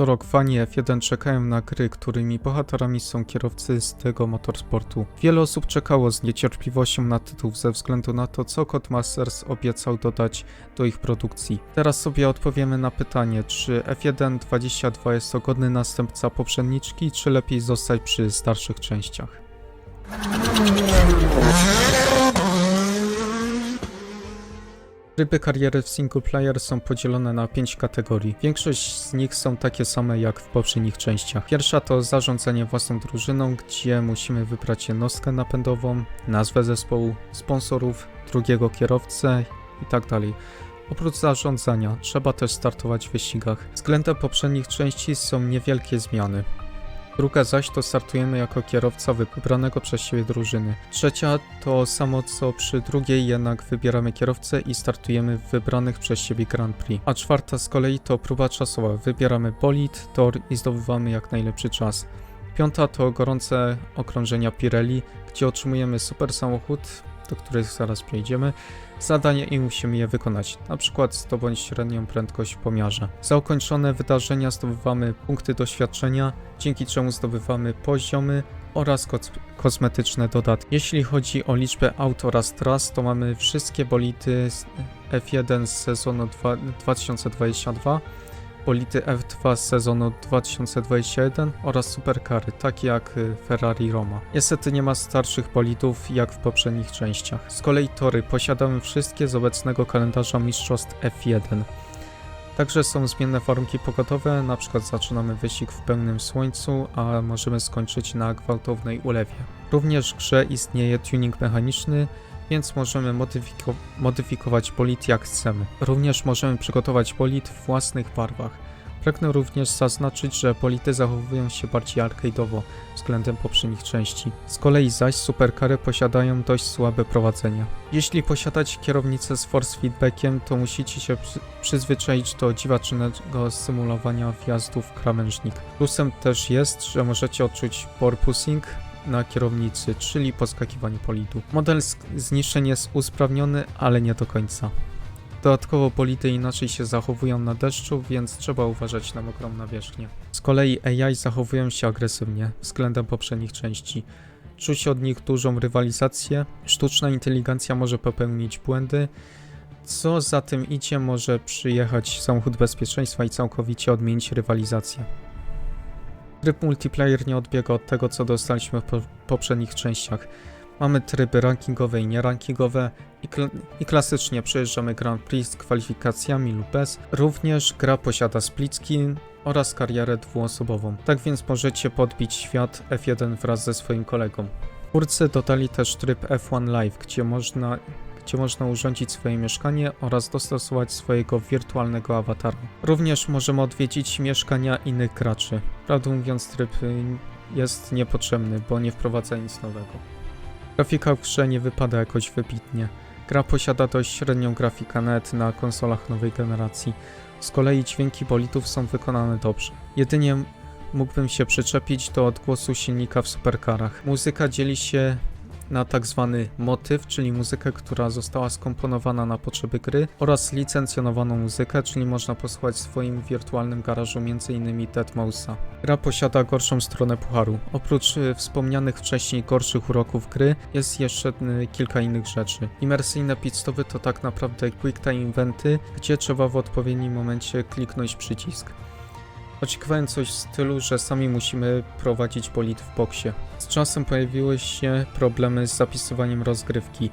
Co rok fani F1 czekają na gry, którymi bohaterami są kierowcy z tego motorsportu. Wiele osób czekało z niecierpliwością na tytuł ze względu na to, co Codemasters obiecał dodać do ich produkcji. Teraz sobie odpowiemy na pytanie, czy F1 22 jest to godny następca poprzedniczki, czy lepiej zostać przy starszych częściach. Tryby kariery w single player są podzielone na 5 kategorii. Większość z nich są takie same jak w poprzednich częściach. Pierwsza to zarządzanie własną drużyną, gdzie musimy wybrać jednostkę napędową, nazwę zespołu, sponsorów, drugiego kierowcę itd. Oprócz zarządzania, trzeba też startować w wyścigach. Względem poprzednich części są niewielkie zmiany. Druga zaś to startujemy jako kierowca wybranego przez siebie drużyny. Trzecia to samo co przy drugiej, jednak wybieramy kierowcę i startujemy w wybranych przez siebie Grand Prix. A czwarta z kolei to próba czasowa. Wybieramy bolid, tor i zdobywamy jak najlepszy czas. Piąta to gorące okrążenia Pirelli, gdzie otrzymujemy super samochód, do których zaraz przejdziemy, zadania i musimy je wykonać, na przykład zdobądź średnią prędkość w pomiarze. Za ukończone wydarzenia zdobywamy punkty doświadczenia, dzięki czemu zdobywamy poziomy oraz kos- kosmetyczne dodatki. Jeśli chodzi o liczbę aut oraz tras, to mamy wszystkie bolidy z F1 z sezonu dwa- 2022, bolidy F2 z sezonu 2021 oraz superkary, takie jak y, Ferrari Roma. Niestety nie ma starszych bolidów jak w poprzednich częściach. Z kolei tory posiadamy wszystkie z obecnego kalendarza mistrzostw F1. Także są zmienne warunki pogodowe, na przykład zaczynamy wyścig w pełnym słońcu, a możemy skończyć na gwałtownej ulewie. Również w grze istnieje tuning mechaniczny, więc możemy modyfiko- modyfikować bolid jak chcemy. Również możemy przygotować bolid w własnych barwach. Pragnę również zaznaczyć, że bolidy zachowują się bardziej arcade'owo względem poprzednich części. Z kolei zaś superkary posiadają dość słabe prowadzenie. Jeśli posiadacie kierownicę z force feedbackiem, to musicie się przy- przyzwyczaić do dziwacznego symulowania wjazdów w krawężnik. Plusem też jest, że możecie odczuć porpoising na kierownicy, czyli podskakiwanie polidu. Model zniszczeń jest usprawniony, ale nie do końca. Dodatkowo bolidy inaczej się zachowują na deszczu, więc trzeba uważać na mokrą nawierzchnię. Z kolei AI zachowują się agresywnie względem poprzednich części. Czuć od nich dużą rywalizację, sztuczna inteligencja może popełnić błędy, co za tym idzie może przyjechać samochód bezpieczeństwa i całkowicie odmienić rywalizację. Tryb multiplayer nie odbiega od tego, co dostaliśmy w po poprzednich częściach. Mamy tryby rankingowe i nierankingowe i, kl i klasycznie przejeżdżamy Grand Prix z kwalifikacjami lub bez. Również gra posiada split screen oraz karierę dwuosobową. Tak więc możecie podbić świat F1 wraz ze swoim kolegą. Twórcy dodali też tryb F1 Live, gdzie można, gdzie można urządzić swoje mieszkanie oraz dostosować swojego wirtualnego awatara. Również możemy odwiedzić mieszkania innych graczy. Prawdę mówiąc, tryb y, jest niepotrzebny, bo nie wprowadza nic nowego. Grafika w grze nie wypada jakoś wybitnie. Gra posiada dość średnią grafikę net na konsolach nowej generacji. Z kolei dźwięki bolidów są wykonane dobrze. Jedynie mógłbym się przyczepić do odgłosu silnika w superkarach. Muzyka dzieli się na tak zwany motyw, czyli muzykę, która została skomponowana na potrzeby gry oraz licencjonowaną muzykę, czyli można posłuchać w swoim wirtualnym garażu m.in. Deadmausa. Gra posiada gorszą stronę pucharu. Oprócz y, wspomnianych wcześniej gorszych uroków gry, jest jeszcze y, kilka innych rzeczy. Imersyjne pitstopy to tak naprawdę quick time eventy, gdzie trzeba w odpowiednim momencie kliknąć przycisk. Oczekiwałem coś w stylu, że sami musimy prowadzić bolid w boksie. Z czasem pojawiły się problemy z zapisywaniem rozgrywki,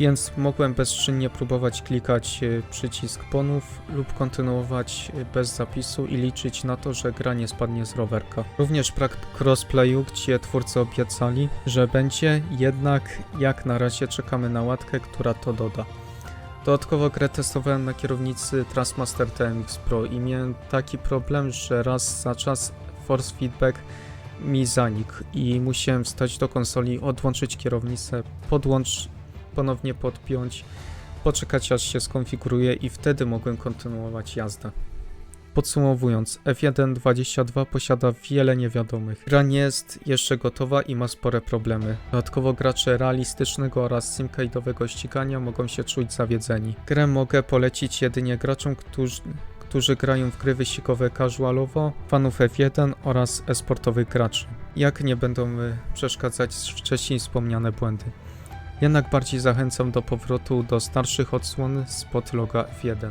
więc mogłem bezczynnie próbować klikać e, przycisk ponów lub kontynuować e, bez zapisu i liczyć na to, że gra nie spadnie z rowerka. Również brak crossplayu, gdzie twórcy obiecali, że będzie, jednak jak na razie czekamy na łatkę, która to doda. Dodatkowo grę testowałem na kierownicy Trustmaster TMX Pro i miałem taki problem, że raz za czas force feedback mi zanikł i musiałem wstać do konsoli, odłączyć kierownicę, podłącz, ponownie podpiąć, poczekać aż się skonfiguruje i wtedy mogłem kontynuować jazdę. Podsumowując, F1 22 posiada wiele niewiadomych. Gra nie jest jeszcze gotowa i ma spore problemy. Dodatkowo gracze realistycznego oraz simcade'owego ścigania mogą się czuć zawiedzeni. Grę mogę polecić jedynie graczom, którzy, którzy grają w gry wyścigowe casualowo, fanów F1 oraz e-sportowych graczy. Jak nie będą przeszkadzać wcześniej wspomniane błędy. Jednak bardziej zachęcam do powrotu do starszych odsłon spod loga F1.